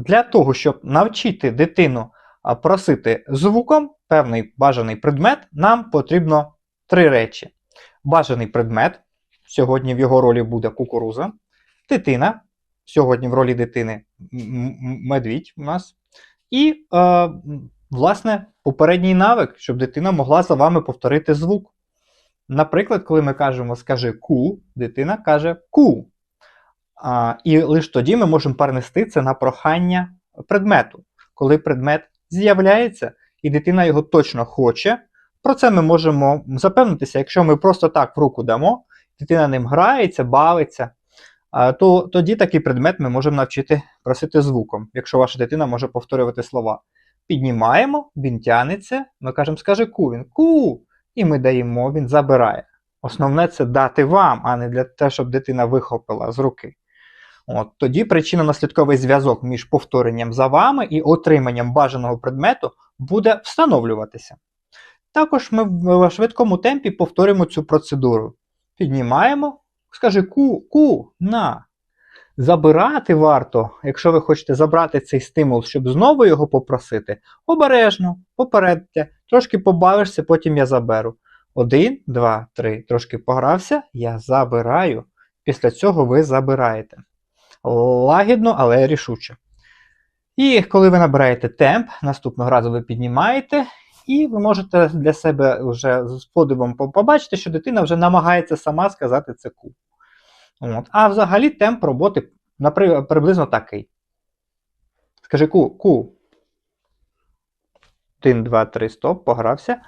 Для того, щоб навчити дитину просити звуком певний бажаний предмет, нам потрібно три речі. Бажаний предмет, сьогодні в його ролі буде кукуруза, дитина, сьогодні в ролі дитини медвідь у нас, і, е, власне, попередній навик, щоб дитина могла за вами повторити звук. Наприклад, коли ми кажемо скажи ку, дитина каже ку. А, і лише тоді ми можемо перенести це на прохання предмету. Коли предмет з'являється, і дитина його точно хоче, про це ми можемо запевнитися, якщо ми просто так в руку дамо, дитина ним грається, бавиться, то тоді такий предмет ми можемо навчити просити звуком, якщо ваша дитина може повторювати слова. Піднімаємо, він тянеться, ми кажемо, скажи ку, він ку, і ми даємо, він забирає. Основне це дати вам, а не для того, щоб дитина вихопила з руки. От, тоді причинно-наслідковий зв'язок між повторенням за вами і отриманням бажаного предмету буде встановлюватися. Також ми в швидкому темпі повторюємо цю процедуру. Піднімаємо, скажи ку, ку, на. Забирати варто, якщо ви хочете забрати цей стимул, щоб знову його попросити, обережно, попередьте, трошки побавишся, потім я заберу. Один, два, три. Трошки погрався, я забираю. Після цього ви забираєте. Лагідно, але рішуче. І коли ви набираєте темп, наступного разу ви піднімаєте, і ви можете для себе вже з подивом побачити, що дитина вже намагається сама сказати це ку. От. А взагалі темп роботи приблизно такий. Скажи ку, ку. Один, два, три, стоп, погрався.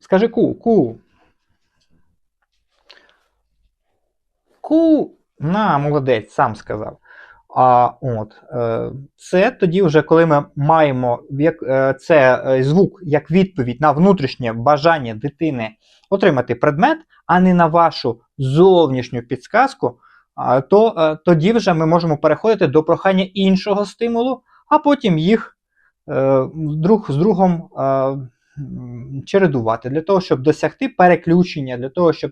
Скажи ку, ку. Ку. На, молодець, сам сказав. А от е, це тоді, вже коли ми маємо як, е, це е, звук як відповідь на внутрішнє бажання дитини отримати предмет, а не на вашу зовнішню підсказку, то тоді вже ми можемо переходити до прохання іншого стимулу, а потім їх друг з другом чередувати для того, щоб досягти переключення, для того, щоб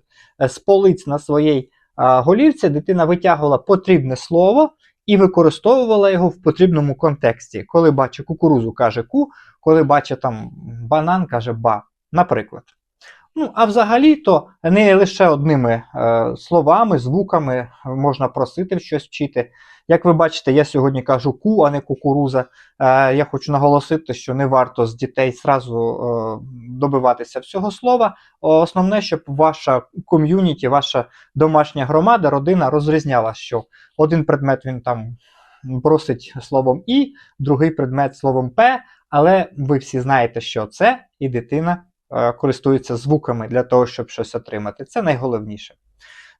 з полиць на своїй голівці дитина витягувала потрібне слово і використовувала його в потрібному контексті. Коли бачить кукурузу, каже ку, коли бачить там банан, каже ба, наприклад. Ну, а взагалі, то не лише одними е, словами, звуками можна просити щось вчити. Як ви бачите, я сьогодні кажу ку, а не кукуруза. Е, я хочу наголосити, що не варто з дітей зразу е, добиватися всього слова. Основне, щоб ваша ком'юніті, ваша домашня громада, родина розрізняла, що один предмет він там просить словом і, другий предмет словом П, але ви всі знаєте, що це, і дитина е, користується звуками для того, щоб щось отримати. Це найголовніше.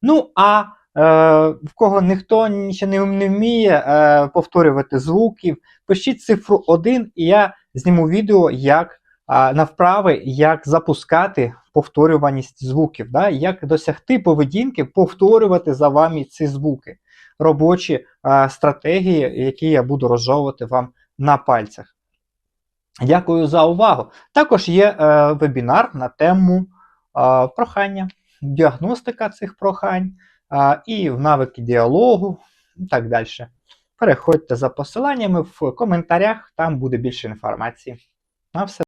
Ну, а в кого ніхто ще не, вміє е, повторювати звуків, пишіть цифру 1, і я зніму відео, як на вправи, як запускати повторюваність звуків, да? як досягти поведінки, повторювати за вами ці звуки. Робочі а, стратегії, які я буду розжовувати вам на пальцях. Дякую за увагу. Також є е, вебінар на тему е, прохання, діагностика цих прохань е, і в навики діалогу і так далі. Переходьте за посиланнями в коментарях, там буде більше інформації. На все